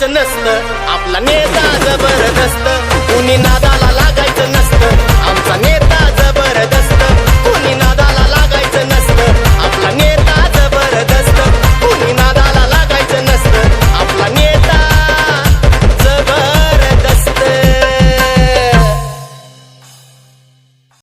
बोलायचं नसतं. आपला नेता जबरदस्त. कुणी नादाला